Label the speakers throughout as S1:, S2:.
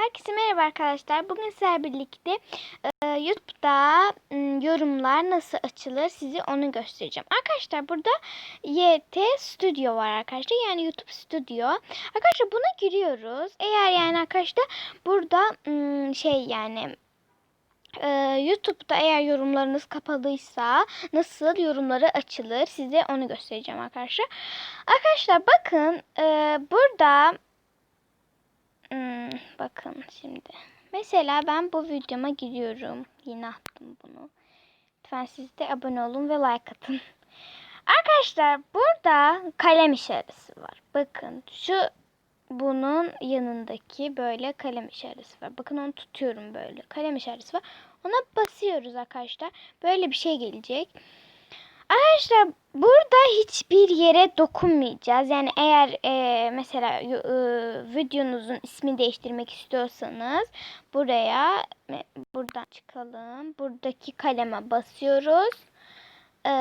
S1: Herkese merhaba arkadaşlar. Bugün sizlerle birlikte e, YouTube'da m, yorumlar nasıl açılır size onu göstereceğim. Arkadaşlar burada YT Studio var arkadaşlar. Yani YouTube Studio. Arkadaşlar buna giriyoruz. Eğer yani arkadaşlar burada m, şey yani e, YouTube'da eğer yorumlarınız kapalıysa nasıl yorumları açılır size onu göstereceğim arkadaşlar. Arkadaşlar bakın e, burada bakın şimdi. Mesela ben bu videoma giriyorum. Yine attım bunu. Lütfen siz de abone olun ve like atın. Arkadaşlar burada kalem işareti var. Bakın şu bunun yanındaki böyle kalem işareti var. Bakın onu tutuyorum böyle. Kalem işareti var. Ona basıyoruz arkadaşlar. Böyle bir şey gelecek. Arkadaşlar burada hiçbir yere dokunmayacağız. Yani eğer e, mesela e, videonuzun ismini değiştirmek istiyorsanız buraya buradan çıkalım. Buradaki kaleme basıyoruz. E,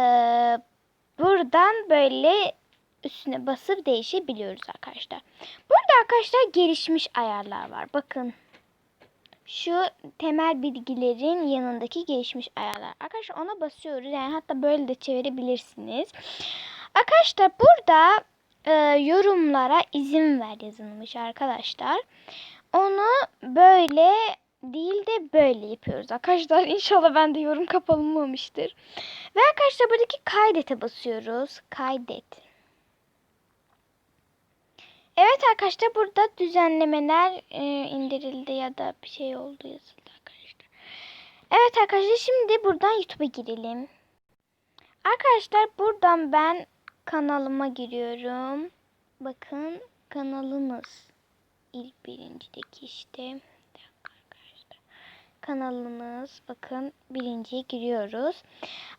S1: buradan böyle üstüne basıp değişebiliyoruz arkadaşlar. Burada arkadaşlar gelişmiş ayarlar var. Bakın şu temel bilgilerin yanındaki gelişmiş ayarlar. Arkadaşlar ona basıyoruz. Yani hatta böyle de çevirebilirsiniz. Arkadaşlar burada e, yorumlara izin ver yazılmış arkadaşlar. Onu böyle değil de böyle yapıyoruz arkadaşlar. İnşallah ben de yorum kapalınmamıştır. Ve arkadaşlar buradaki kaydete basıyoruz. Kaydet. Evet arkadaşlar burada düzenlemeler e, indirildi ya da bir şey oldu yazıldı arkadaşlar. Evet arkadaşlar şimdi buradan YouTube'a girelim. Arkadaşlar buradan ben kanalıma giriyorum. Bakın kanalımız ilk birincideki işte. Arkadaşlar. Kanalımız bakın birinciye giriyoruz.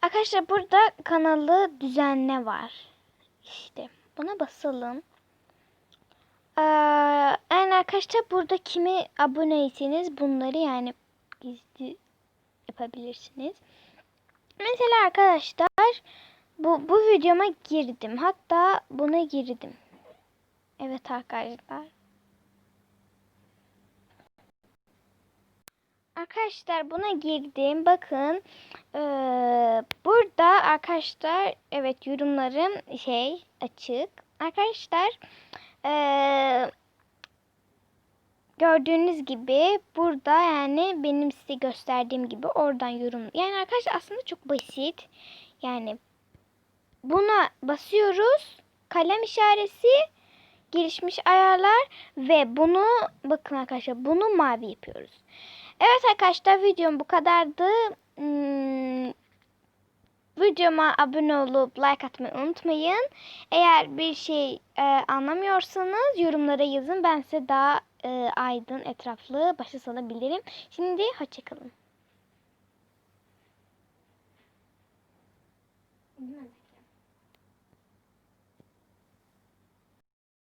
S1: Arkadaşlar burada kanalı düzenle var. İşte buna basalım. Ee, yani arkadaşlar burada kimi aboneyseniz bunları yani gizli yapabilirsiniz. Mesela arkadaşlar bu, bu videoma girdim. Hatta buna girdim. Evet arkadaşlar. Arkadaşlar buna girdim. Bakın ee, burada arkadaşlar evet yorumlarım şey açık. Arkadaşlar ee, gördüğünüz gibi burada yani benim size gösterdiğim gibi oradan yorum. Yani arkadaşlar aslında çok basit. Yani buna basıyoruz. Kalem işareti gelişmiş ayarlar ve bunu bakın arkadaşlar bunu mavi yapıyoruz. Evet arkadaşlar videom bu kadardı. Hmm, videoma abone olup like atmayı unutmayın. Eğer bir şey e, anlamıyorsanız yorumlara yazın. Ben size daha e, aydın, etraflı başa salabilirim. Şimdi hoşçakalın.